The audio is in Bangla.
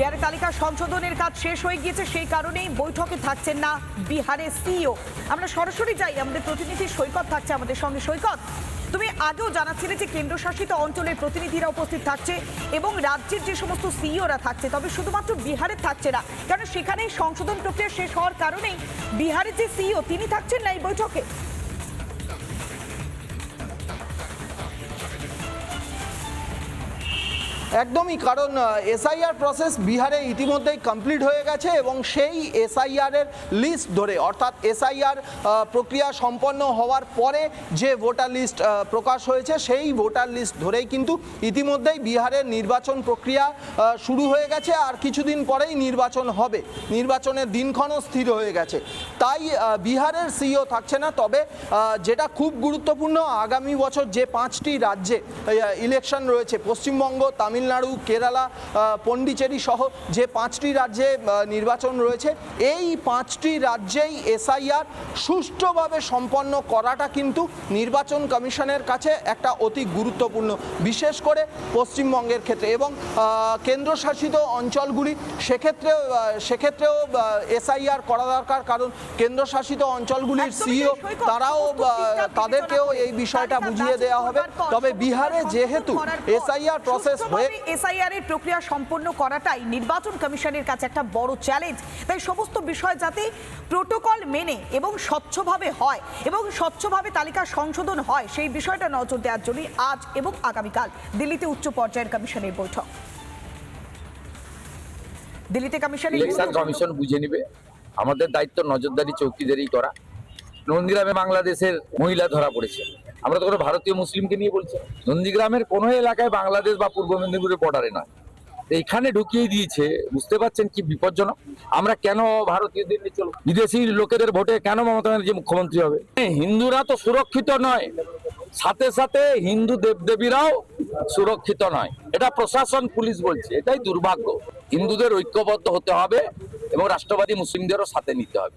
বিহারের তালিকা সংশোধনের কাজ শেষ হয়ে গিয়েছে, সেই কারণেই বৈঠকে থাকছেন না বিহারের সিইও। আমরা সরাসরি যাই, আমাদের প্রতিনিধি সৈকত থাকছে আমাদের সঙ্গে। সৈকত, তুমি আগেও জানাচ্ছিলে যে কেন্দ্রশাসিত অঞ্চলের প্রতিনিধিরা উপস্থিত থাকছে এবং রাজ্যের যে সমস্ত সিইওরা থাকছে, তবে শুধুমাত্র বিহারে থাকছে না কারণ সেখানেই সংশোধন প্রক্রিয়া শেষ হওয়ার কারণেই বিহারের যে সিইও, তিনি থাকছেন না এই বৈঠকে? একদমই, কারণ এসআইআর প্রসেস বিহারে ইতিমধ্যেই কমপ্লিট হয়ে গেছে এবং সেই এসআইআর এর লিস্ট ধরে, অর্থাৎ এসআইআর প্রক্রিয়া সম্পন্ন হওয়ার পরে যে ভোটার লিস্ট প্রকাশ হয়েছে, সেই ভোটার লিস্ট ধরেই কিন্তু ইতিমধ্যেই বিহারের নির্বাচন প্রক্রিয়া শুরু হয়ে গেছে আর কিছুদিন পরেই নির্বাচন হবে। নির্বাচনের দিনক্ষণও স্থির হয়ে গেছে। তাই বিহারের সিইও থাকছে না, তবে যেটা খুব গুরুত্বপূর্ণ, আগামী বছর যে পাঁচটি রাজ্যে ইলেকশন রয়েছে, পশ্চিমবঙ্গ তামিলনাড়ু কেরালা পন্ডিচেরি সহ যে পাঁচটি রাজ্যে নির্বাচন রয়েছে এই পাঁচটি রাজ্যেই এসআইআর সুষ্ঠুভাবে সম্পন্ন করাটা কিন্তু নির্বাচন কমিশনের কাছে একটা অতি গুরুত্বপূর্ণ। বিশেষ করে পশ্চিমবঙ্গের ক্ষেত্রে এবং কেন্দ্রশাসিত অঞ্চলগুলি সেক্ষেত্রেও সেক্ষেত্রেও এসআইআর করা দরকার। কারণ কেন্দ্রশাসিত অঞ্চলগুলির সিইও তারাও তাদেরকেও এই বিষয়টা বুঝিয়ে দেওয়া হবে। তবে বিহারে যেহেতু এসআইআর প্রসেস হয়ে এসআইআর এর প্রক্রিয়া সম্পন্ন করাটাই নির্বাচন কমিশনের কাছে একটা বড় চ্যালেঞ্জ। তাই সমস্ত বিষয় যাতে প্রোটোকল মেনে এবং স্বচ্ছভাবে হয় এবং স্বচ্ছভাবে তালিকা সংশোধন হয়, সেই বিষয়টা নজর দেওয়ার জন্য আজ এবং আগামীকাল দিল্লিতে উচ্চ পর্যায়ের কমিশনের বৈঠক। দিল্লিতে কমিশনের ইলেকশন কমিশন বুঝে নিবে। আমাদের দায়িত্ব নজরদারি চৌকিদারি করা। নন্দীগ্রামে বাংলাদেশের মহিলা ধরা পড়েছে। আমরা তো কোনো ভারতীয় মুসলিমকে নিয়ে বলছি। নন্দীগ্রামের কোনো এলাকায় বাংলাদেশ বা পূর্ব মেদিনীপুরের বর্ডারে নয়। এইখানে ঢুকিয়ে দিয়েছে, বুঝতে পারছেন কি বিপজ্জনক? আমরা কেন ভারতীয়দের নিয়ে চলবো? বিদেশি লোকেদের ভোটে কেন মমতা ব্যানার্জি মুখ্যমন্ত্রী হবে? হিন্দুরা তো সুরক্ষিত নয়। সাথে সাথে হিন্দু দেবদেবীরাও সুরক্ষিত নয়। এটা প্রশাসন, পুলিশ বলছে। এটাই দুর্ভাগ্য। হিন্দুদের ঐক্যবদ্ধ হতে হবে এবং রাষ্ট্রবাদী মুসলিমদেরও সাথে নিতে হবে।